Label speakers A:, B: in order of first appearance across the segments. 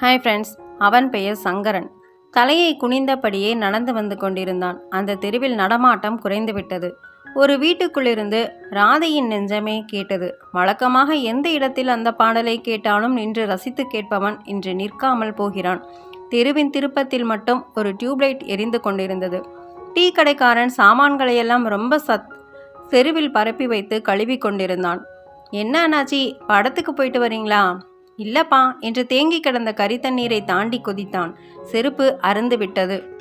A: Hi friends அவன் பெயர் சங்கரன். தலையை குனிந்தபடியே நடந்து வந்து கொண்டிருந்தான். அந்த தெருவில் நடமாட்டம் குறைந்துவிட்டது. ஒரு வீட்டுக்குள்ளிருந்து ராதையின் நெஞ்சமே கேட்டது. வழக்கமாக எந்த இடத்தில் அந்த பாடலை கேட்டாலும் நின்று ரசித்து கேட்பவன் இன்று நிற்காமல் போகிறான். தெருவின் திருப்பத்தில் மட்டும் ஒரு டியூப்லைட் எரிந்து கொண்டிருந்தது. டீ கடைக்காரன் சாமான்களையெல்லாம் ரொம்ப சத் தெருவில் பரப்பி வைத்து கழுவி கொண்டிருந்தான். என்ன அண்ணாச்சி படத்துக்கு போயிட்டு வரீங்களா? இல்லப்பா என்று தேங்கி கிடந்த கரித்தண்ணீரை தாண்டி குதித்தான். செருப்பு அருந்து விட்டது.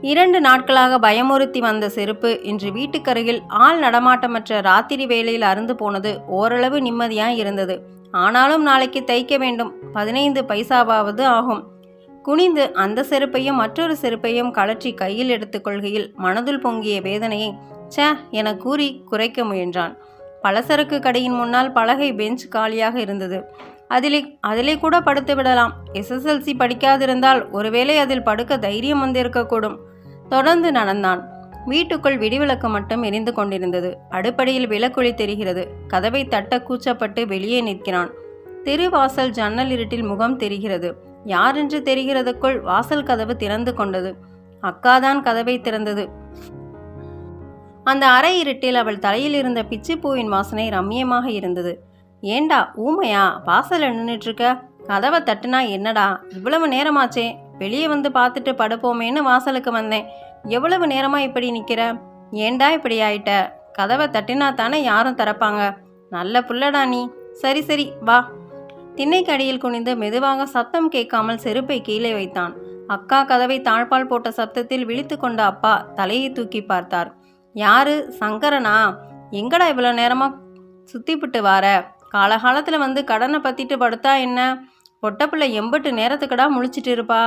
A: இரண்டு நாட்களாக பயமுறுத்தி வந்த செருப்பு இன்று வீட்டுக்கருகில் ஆள் நடமாட்டமற்ற ராத்திரி வேளையில் அருந்து போனது ஓரளவு நிம்மதியாய் இருந்தது. ஆனாலும் நாளைக்கு தைக்க வேண்டும். பதினைந்து பைசாவாவது ஆகும். குனிந்து அந்த செருப்பையும் மற்றொரு செருப்பையும் கழற்றி கையில் எடுத்துக்கொள்கையில் மனதுள் பொங்கிய வேதனையை ச என கூறி குறைக்க முயன்றான். பலசரக்கு கடையின் முன்னால் பலகை பெஞ்ச் காலியாக இருந்தது. அதிலே அதிலே கூட படுத்து விடலாம். எஸ்எஸ்எல்சி படிக்காதிருந்தால் ஒருவேளை அதில் படுக்க தைரியம் வந்திருக்கக்கூடும். தொடர்ந்து நடந்தான். வீட்டுக்குள் விடிவிளக்கு மட்டும் எரிந்து கொண்டிருந்தது. அடுப்படியில் விளக்குழி தெரிகிறது. கதவை தட்ட கூச்சப்பட்டு வெளியே நிற்கிறான். திருவாசல் ஜன்னல் இருட்டில் முகம் தெரிகிறது. யாரென்று தெரிகிறதுக்குள் வாசல் கதவு திறந்து கொண்டது. அக்காதான் கதவை திறந்தது. அந்த அறை இருட்டில் அவள் தலையில் இருந்த பிச்சிப்பூவின் வாசனை ரம்மியமாக இருந்தது. ஏண்டா ஊமையா? வாசலில் நின்றுட்டுருக்க கதவை தட்டுனா என்னடா? இவ்வளவு நேரமாச்சே. வெளியே வந்து பார்த்துட்டு படுப்போமேன்னு வாசலுக்கு வந்தேன். எவ்வளவு நேரமா இப்படி நிற்கிற ஏண்டா இப்படி ஆயிட்ட? கதவை தட்டினா தானே யாரும் திறப்பாங்க. நல்ல புள்ளடா நீ. சரி சரி வா. திண்ணைக்கு அடியில் குனிந்து மெதுவாக சத்தம் கேட்காமல் செருப்பை கீழே வைத்தான். அக்கா கதவை தாழ்பால் போட்ட சத்தத்தில் விழித்து கொண்ட அப்பா தலையை தூக்கி பார்த்தார். யாரு? சங்கரனா? எங்கடா இவ்வளோ நேரமாக சுற்றிப்பிட்டு வார? காலகாலத்தில் வந்து கடனை பற்றிட்டு படுத்தா என்ன? பொட்டப்பிள்ளை எம்பட்டு நேரத்துக்கடா முழிச்சிட்டு இருப்பா?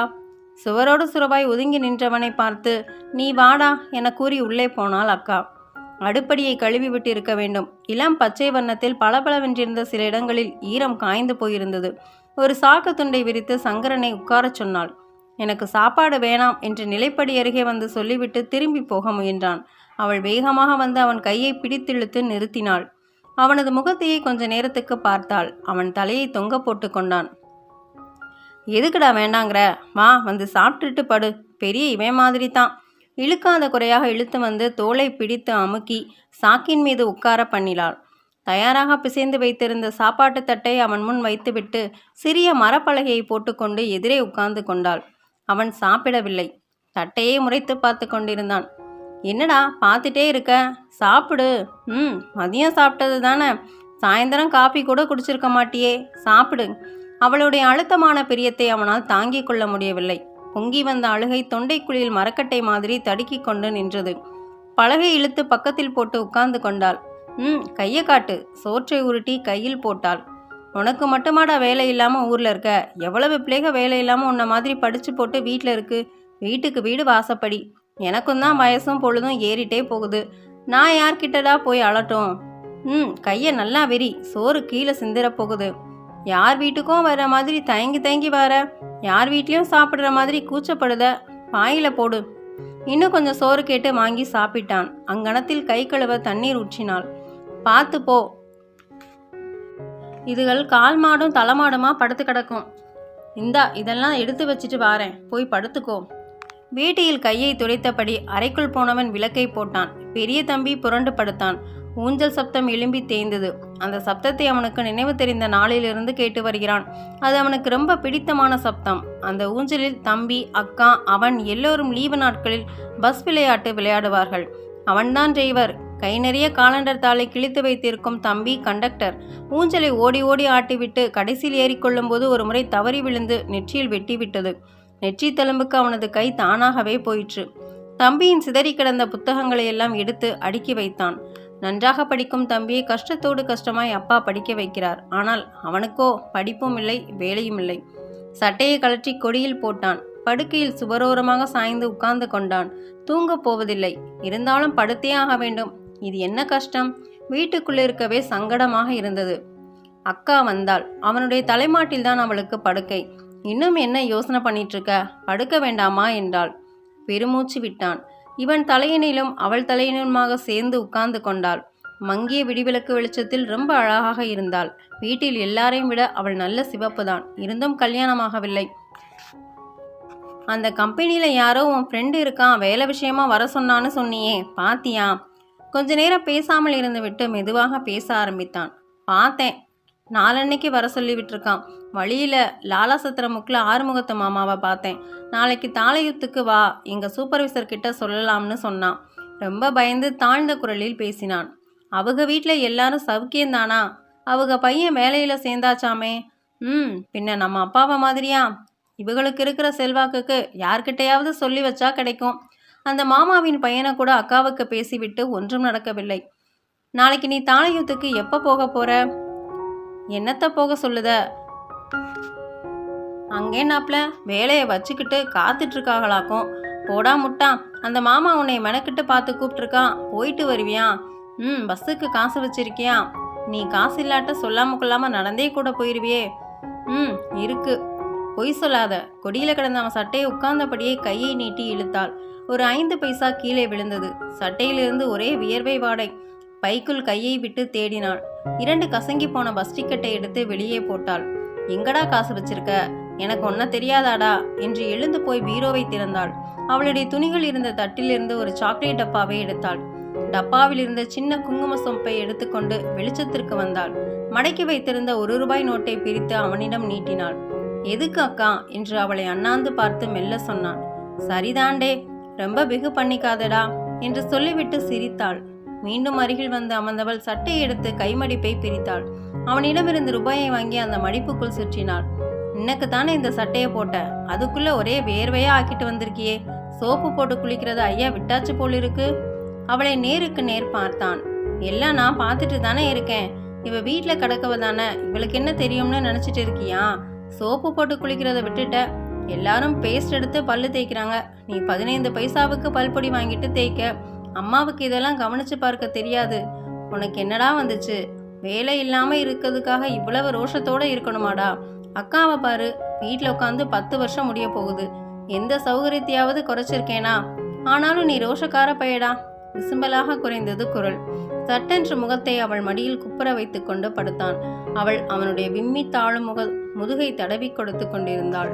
A: சுவரோடு சுரவாய் ஒதுங்கி நின்றவனை பார்த்து நீ வாடா என கூறி உள்ளே போனாள் அக்கா. அடுப்படியை கழுவி விட்டு இருக்க வேண்டும். இளம் பச்சை வண்ணத்தில் பளபளவென்றிருந்த சில இடங்களில் ஈரம் காய்ந்து போயிருந்தது. ஒரு சாக்கு துண்டை விரித்து சங்கரனை உட்காரச் சொன்னாள். எனக்கு சாப்பாடு வேணாம் என்று நிலைப்படி அருகே வந்து சொல்லிவிட்டு திரும்பி போக முயன்றான். அவள் வேகமாக வந்து அவன் கையை பிடித்திழுத்து நிறுத்தினாள். அவனது முகத்தையே கொஞ்ச நேரத்துக்கு பார்த்தாள். அவன் தலையை தொங்க போட்டு கொண்டான். எதுக்குடா வேண்டாங்கிற? வா வந்து சாப்பிட்டுட்டு படு. பெரிய இவன் மாதிரி தான் இழுக்காத குறையாக இழுத்து வந்து தோலை பிடித்து அமுக்கி சாக்கின் மீது உட்கார பண்ணினாள். தயாராக பிசைந்து வைத்திருந்த சாப்பாட்டு தட்டை அவன் முன் வைத்துவிட்டு சிறிய மரப்பலகையை போட்டுக்கொண்டு எதிரே உட்கார்ந்து கொண்டாள். அவன் சாப்பிடவில்லை. தட்டையே முறைத்து பார்த்து கொண்டிருந்தான். என்னடா பார்த்துட்டே இருக்க? சாப்பிடு. ம் மதியம் சாப்பிட்டது தானே. சாயந்தரம் காஃபி கூட குடிச்சிருக்க மாட்டியே. சாப்பிடு. அவளுடைய அழுத்தமான பிரியத்தை அவனால் தாங்கிக் கொள்ள முடியவில்லை. பொங்கி வந்த அழுகை தொண்டைக்குழியில் மரக்கட்டை மாதிரி தடுக்கி கொண்டு நின்றது. பலகை இழுத்து பக்கத்தில் போட்டு உட்கார்ந்து கொண்டாள். ம் கையை காட்டு. சோற்றை உருட்டி கையில் போட்டாள். உனக்கு மட்டுமாடா வேலை இல்லாமல் ஊரில் இருக்க? எவ்வளவு பிள்ளைக வேலை இல்லாமல் உன்னை மாதிரி படித்து போட்டு வீட்டில் இருக்கு. வீட்டுக்கு வீடு வாசப்படி. எனக்கும் தான் வயசும் பொழுதும் ஏறிட்டே போகுது. நான் யார்கிட்டடா போய் அழட்டும் ம் கையை நல்லா வெறி சோறு கீழே சிந்திர போகுது. யார் வீட்டுக்கும் வர மாதிரி தயங்கி தயங்கி வர. யார் வீட்லேயும் சாப்பிட்ற மாதிரி கூச்சப்படுத. வாயில போடு. இன்னும் கொஞ்சம் சோறு கேட்டு வாங்கி சாப்பிட்டான். அங்கணத்தில் கை கழுவ தண்ணீர் ஊற்றினாள். பார்த்து போ. இதுகள் கால் மாடும் தலைமாடுமா படுத்து கிடக்கும். இந்தா இதெல்லாம் எடுத்து வச்சுட்டு வாரேன். போய் படுத்துக்கோ. வேட்டியில் கையை துடைத்தபடி அறைக்குள் போனவன் விளக்கை போட்டான். பெரிய தம்பி புரண்டு படுத்தான். ஊஞ்சல் சப்தம் எழும்பி தேய்ந்தது. அந்த சப்தத்தை அவனுக்கு நினைவு தெரிந்த நாளிலிருந்து கேட்டு வருகிறான். அது அவனுக்கு ரொம்ப பிடித்தமான சப்தம். அந்த ஊஞ்சலில் தம்பி அக்கா அவன் எல்லோரும் லீவு நாட்களில் பஸ் விளையாட்டு விளையாடுவார்கள். அவன்தான் டிரைவர். கை நிறைய காலண்டர் தாளை கிழித்து வைத்திருக்கும் தம்பி கண்டக்டர். ஊஞ்சலை ஓடி ஓடி ஆட்டிவிட்டு கடைசியில் ஏறிக்கொள்ளும் போது ஒரு முறை தவறி விழுந்து நெற்றியில் வெட்டிவிட்டது. நெற்றி அவனது கை தானாகவே போயிற்று. தம்பியின் சிதறி கிடந்த புத்தகங்களை எல்லாம் எடுத்து அடுக்கி வைத்தான். நன்றாக படிக்கும் தம்பியை கஷ்டத்தோடு கஷ்டமாய் அப்பா படிக்க வைக்கிறார். ஆனால் அவனுக்கோ படிப்பும் இல்லை வேலையும் இல்லை. சட்டையை கழற்றி கொடியில் போட்டான். படுக்கையில் சுவரோரமாக சாய்ந்து உட்கார்ந்து கொண்டான். தூங்கப் போவதில்லை. இருந்தாலும் படுத்தே ஆக வேண்டும். இது என்ன கஷ்டம்? வீட்டுக்குள்ளே இருக்கவே சங்கடமாக இருந்தது. அக்கா வந்தாள். அவனுடைய தலைமாட்டில்தான் அவளுக்கு படுக்கை. இன்னும் என்ன யோசனை பண்ணிட்டுருக்க? படுக்க வேண்டாமா? என்றாள். பெருமூச்சு விட்டான். இவன் தலையினிலும் அவள் தலையினுமாக சேர்ந்து உட்கார்ந்து கொண்டாள். மங்கிய விடிவிளக்கு வெளிச்சத்தில் ரொம்ப அழகாக இருந்தாள். வீட்டில் எல்லாரையும் விட அவள் நல்ல சிவப்புதான். இருந்தும் கல்யாணமாகவில்லை. அந்த கம்பெனியில் யாரோ உன் ஃப்ரெண்டு இருக்கான். வேலை விஷயமா வர சொன்னான்னு சொன்னியே. பாத்தியா? கொஞ்ச நேரம் பேசாமல் இருந்துவிட்டு மெதுவாக பேச ஆரம்பித்தான். பார்த்தேன். நாளன்னைக்கு வர சொல்லி விட்டுருக்கான் வழியில் லாலா சத்திரமுக்கில் ஆறுமுகத்து மாமாவை பார்த்தேன். நாளைக்கு தாளையுத்துக்கு வா எங்கள் சூப்பர்வைசர் கிட்ட சொல்லலாம்னு சொன்னான். ரொம்ப பயந்து தாழ்ந்த குரலில் பேசினான். அவங்க வீட்டில் எல்லாரும் சவுக்கியந்தானா? அவங்க பையன் வேலையில் சேர்ந்தாச்சாமே? ம் பின்ன நம்ம அப்பாவை மாதிரியா? இவங்களுக்கு இருக்கிற செல்வாக்குக்கு யார்கிட்டையாவது சொல்லி வச்சா கிடைக்கும். அந்த மாமாவின் பையனை கூட அக்காவுக்கு பேசிவிட்டு ஒன்றும் நடக்கவில்லை. நாளைக்கு நீ தாளையுத்துக்கு எப்போ போக போகிற என்னத்தை போக சொல்லுத? அங்கே நாப்ல வேலையை வச்சுக்கிட்டு காத்துட்டு இருக்காங்களாக்கும் போடா முட்டா அந்த மாமா உன்னை மெனக்கிட்டு பார்த்து கூப்பிட்டுருக்கான் போயிட்டு வருவியான் ம் பஸ்ஸுக்கு காசு வச்சிருக்கியா? நீ காசு இல்லாட்ட சொல்லாம கொள்ளாம நடந்தே கூட போயிருவியே. ம் இருக்கு. பொய் சொல்லாத. கொடியில் கிடந்த அவன் சட்டையை உட்கார்ந்தபடியே கையை நீட்டி இழுத்தாள். ஒரு ஐந்து பைசா கீழே விழுந்தது. சட்டையிலிருந்து ஒரே வியர்வை வாடை. பைக்குள் கையை விட்டு தேடினாள். இரண்டு கசங்கி போன பஸ் டிக்கெட்டை எடுத்து வெளியே போட்டாள். எங்கடா காசு வச்சிருக்க? எனக்கு ஒன்ன தெரியாதாடா? என்று எழுந்து போய் பீரோவை திறந்தாள். அவளுடைய துணிகள் இருந்த தட்டிலிருந்து ஒரு சாக்லேட் டப்பாவை எடுத்தாள். டப்பாவில் இருந்த சின்ன குங்கும சொம்பை எடுத்துக்கொண்டு வெளிச்சத்திற்கு வந்தாள். மடக்கி வைத்திருந்த ஒரு ரூபாய் நோட்டை பிரித்து அவனிடம் நீட்டினாள். எதுக்கு அக்கா? என்று அவளை அண்ணாந்து பார்த்து மெல்ல சொன்னான். சரிதாண்டே ரொம்ப பிகு பண்ணிக்காதடா என்று சொல்லிவிட்டு சிரித்தாள். மீண்டும் அருகில் வந்து அமர்ந்தவள் சட்டையை எடுத்து கைமடிப்பை பிரித்தாள். அவனிடமிருந்து ரூபாயை வாங்கி அந்த மடிப்புக்குள் சுற்றினாள். இன்னக்கு தானே இந்த சட்டையை போட்ட? அதுக்குள்ள ஒரே வேர்வையா ஆக்கிட்டு வந்திருக்கியே. சோப்பு போட்டு குளிக்கிறது ஐயா விட்டாச்சு போல் இருக்கு அவளை நேருக்கு நேர் பார்த்தான். எல்லாம் நான் பார்த்துட்டு தானே இருக்கேன். இவ வீட்டில் கிடக்கவ தானே. இவளுக்கு என்ன தெரியும்னு நினச்சிட்டு இருக்கியா? சோப்பு போட்டு குளிக்கிறத விட்டுட்ட. எல்லாரும் பேஸ்ட் எடுத்து பல்லு தேய்க்கிறாங்க. நீ பதினைந்து பைசாவுக்கு பல்பொடி வாங்கிட்டு தேய்க்க. அம்மாவுக்கு இதெல்லாம் கவனிச்சு பார்க்க தெரியாது. உனக்கு என்னடா வந்துச்சு? வேலை இல்லாம இருக்கிறதுக்காக இவ்வளவு ரோஷத்தோட இருக்கணுமாடா? அக்காவை பாரு வீட்டில் உட்காந்து பத்து வருஷம் முடிய போகுது. எந்த சௌகரியத்தையாவது குறைச்சிருக்கேனா? ஆனாலும் நீ ரோஷக்கார பையடா. விசும்பலாக குறைந்தது குரல். சட்டென்று முகத்தை அவள் மடியில் குப்புற வைத்துக் கொண்டு படுத்தான். அவள் அவனுடைய விம்மி தாழும் முக முதுகை தடவி கொடுத்து கொண்டிருந்தாள்.